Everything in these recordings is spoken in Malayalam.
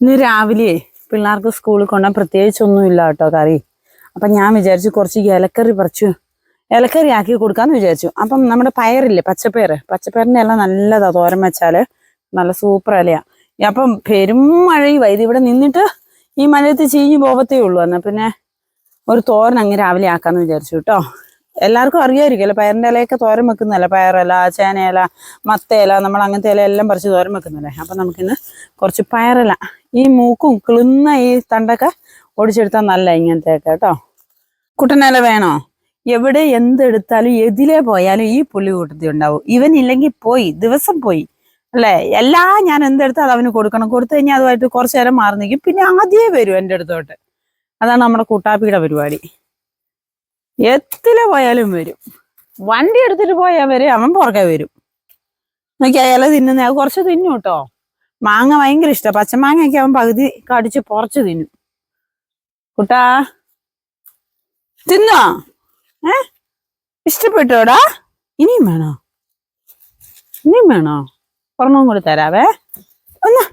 ഇന്ന് രാവിലെ പിള്ളേർക്ക് സ്കൂളിൽ കൊണ്ടാൽ പ്രത്യേകിച്ചൊന്നും ഇല്ല കേട്ടോ കറി. അപ്പം ഞാൻ വിചാരിച്ചു കുറച്ച് ഇലക്കറി പറിച്ചു ഇലക്കറി ആക്കി കൊടുക്കാന്ന് വിചാരിച്ചു. അപ്പം നമ്മുടെ പയറില്ലേ പച്ചപ്പയർ പച്ചപ്പയറിന്റെ ഇല നല്ലതാ തോരൻ വെച്ചാൽ നല്ല സൂപ്പർ ഇലയാ. അപ്പം പെരും മഴയും വൈദ്യ ഇവിടെ നിന്നിട്ട് ഈ മഴയത്ത് ചീഞ്ഞു പോകത്തേ ഉള്ളൂ. എന്നാൽ പിന്നെ ഒരു തോരൻ അങ്ങ് രാവിലെ ആക്കാന്ന് വിചാരിച്ചു കേട്ടോ. എല്ലാവർക്കും അറിയാമായിരിക്കുമല്ലോ പയറിന്റെ ഇലയൊക്കെ തോരൻ വെക്കുന്നതല്ല? പയറില ചേനയില മത്തയില നമ്മൾ അങ്ങനത്തെ ഇല എല്ലാം പറിച്ച് തോരൻ വെക്കുന്നതല്ലേ? അപ്പം നമുക്കിന്ന് കുറച്ച് പയറില. ഈ മൂക്കും കിളുന്ന ഈ തണ്ടൊക്കെ ഓടിച്ചെടുത്താൽ നല്ല ഇങ്ങനത്തെയൊക്കെ കേട്ടോ. കുട്ടനില വേണോ? എവിടെ എന്തെടുത്താലും എതിലേ പോയാലും ഈ പുള്ളി കൂട്ടത്തി ഉണ്ടാവും. ഇവനില്ലെങ്കിൽ പോയി ദിവസം പോയി. അല്ലേ? എല്ലാ ഞാൻ എന്തെടുത്താൽ അവന് കൊടുക്കണം. കൊടുത്തു കഴിഞ്ഞാൽ അതുമായിട്ട് കുറച്ചു നേരം മാറി നിൽക്കും. പിന്നെ ആദ്യമേ വരും എന്റെ അടുത്തോട്ട്. അതാണ് നമ്മുടെ കൂട്ടാപ്പിയുടെ പരിപാടി. എത്തിലെ പോയാലും വരും. വണ്ടി എടുത്തിട്ട് പോയാൽ വരെ അവൻ പുറകെ വരും. നോക്കി അയാൾ തിന്നുന്ന. കുറച്ച് തിന്നു കേട്ടോ മാങ്ങ ഭയങ്കര ഇഷ്ടം. പച്ചമാങ്ങയൊക്കെ അവൻ പകുതി കടിച്ച് പുറച്ച് തിന്നും. കുട്ടാ തിന്നോ? ഏ? ഇഷ്ടപ്പെട്ടോടാ ഇനിയും വേണോ? ഇനിയും വേണോ? ഒരെണ്ണം കൂടി തരാവേ. ഒന്ന്.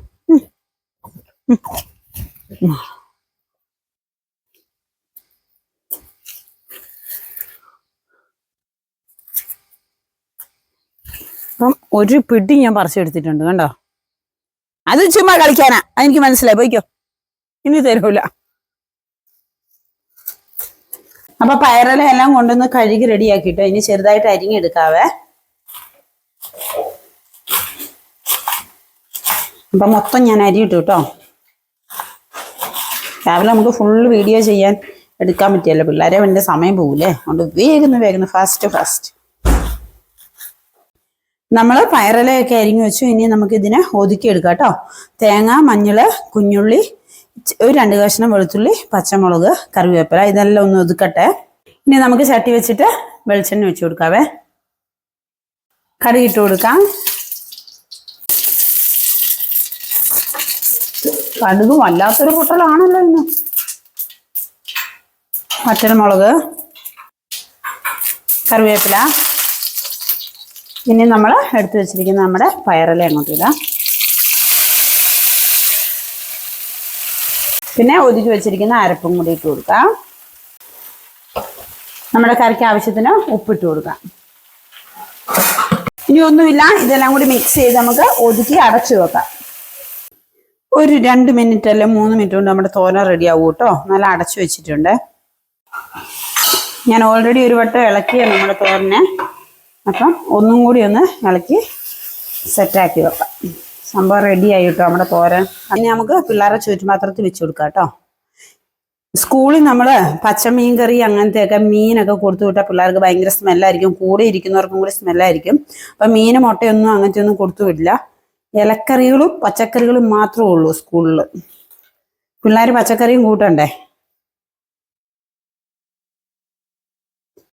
അപ്പം ഒരു പിടി ഞാൻ പറിച്ചെടുത്തിട്ടുണ്ട് കണ്ടോ? അത് ചുമ്മാ കളിക്കാനാ. അതെനിക്ക് മനസ്സിലായി. പോയിക്കോ. ഇനി തരൂല. അപ്പൊ പയറല എല്ലാം കൊണ്ടുവന്ന് കഴുകി റെഡിയാക്കിട്ടോ. ഇനി ചെറുതായിട്ട് അരിഞ്ഞെടുക്കാവേ അപ്പൊ മൊത്തം ഞാൻ അരിയിട്ടു കേട്ടോ രാവിലെ നമുക്ക് ഫുള്ള് വീഡിയോ ചെയ്യാൻ എടുക്കാൻ പറ്റിയല്ലോ. പിള്ളേരെ വേണ്ട സമയം പോകൂലേ. അതുകൊണ്ട് വേഗം വേഗം ഫാസ്റ്റ് ഫാസ്റ്റ്. നമ്മൾ പയറിലയൊക്കെ അരിഞ്ഞു വെച്ചു. ഇനി നമുക്ക് ഇതിനെ ഒതുക്കി എടുക്കാം കേട്ടോ. തേങ്ങ മഞ്ഞൾ കുഞ്ഞുള്ളി ഒരു രണ്ട് കഷ്ണം വെളുത്തുള്ളി പച്ചമുളക് കറിവേപ്പില ഇതെല്ലാം ഒന്ന് ഒതുക്കട്ടെ. ഇനി നമുക്ക് ചട്ടി വെച്ചിട്ട് വെളിച്ചെണ്ണ വെച്ച് കൊടുക്കാവേ. കടുകിട്ട് കൊടുക്കാം. കടുക് വല്ലാത്തൊരു പൊട്ടലാണല്ലോ ഇന്ന്. പച്ചമുളക് കറിവേപ്പില. ഇനി നമ്മൾ എടുത്തു വെച്ചിരിക്കുന്ന നമ്മുടെ പയറില അങ്ങോട്ട് ഇടാം. പിന്നെ ഒതുക്കി വെച്ചിരിക്കുന്ന അരപ്പും കൂടി ഇട്ട് കൊടുക്കാം. നമ്മുടെ കറിക്ക് ആവശ്യത്തിന് ഉപ്പിട്ട് കൊടുക്കാം. ഇനി ഒന്നുമില്ല ഇതെല്ലാം കൂടി മിക്സ് ചെയ്ത് നമുക്ക് ഒതുക്കി അടച്ചു വെക്കാം. ഒരു രണ്ട് മിനിറ്റ് അല്ലെ മൂന്ന് മിനിറ്റ് കൊണ്ട് നമ്മുടെ തോരൻ റെഡി ആവും കേട്ടോ. നല്ല അടച്ചു വെച്ചിട്ടുണ്ട്. ഞാൻ ഓൾറെഡി ഒരു വട്ടം ഇളക്കിയ നമ്മുടെ തോരനെ അപ്പം ഒന്നും കൂടി ഒന്ന് ഇളക്കി സെറ്റാക്കി വെക്കാം. സംഭവം റെഡി ആയി കേട്ടോ നമ്മുടെ തോരൻ. ഇനി നമുക്ക് പിള്ളേരെ ചുറ്റുപാത്രത്തിൽ വെച്ച് കൊടുക്കാം കേട്ടോ. സ്കൂളിൽ നമ്മൾ പച്ചമീൻ കറി അങ്ങനത്തെയൊക്കെ മീനൊക്കെ കൊടുത്തു വിട്ടാൽ പിള്ളേർക്ക് ഭയങ്കര സ്മെല്ലായിരിക്കും. കൂടെ ഇരിക്കുന്നവർക്കും കൂടി സ്മെല്ലായിരിക്കും. അപ്പം മീൻ മുട്ടയൊന്നും അങ്ങനത്തെ ഒന്നും കൊടുത്തു വിടില്ല. ഇലക്കറികളും പച്ചക്കറികളും മാത്രമേ ഉള്ളൂ സ്കൂളിൽ പിള്ളേർ പച്ചക്കറിയും കൂട്ടണ്ടേ?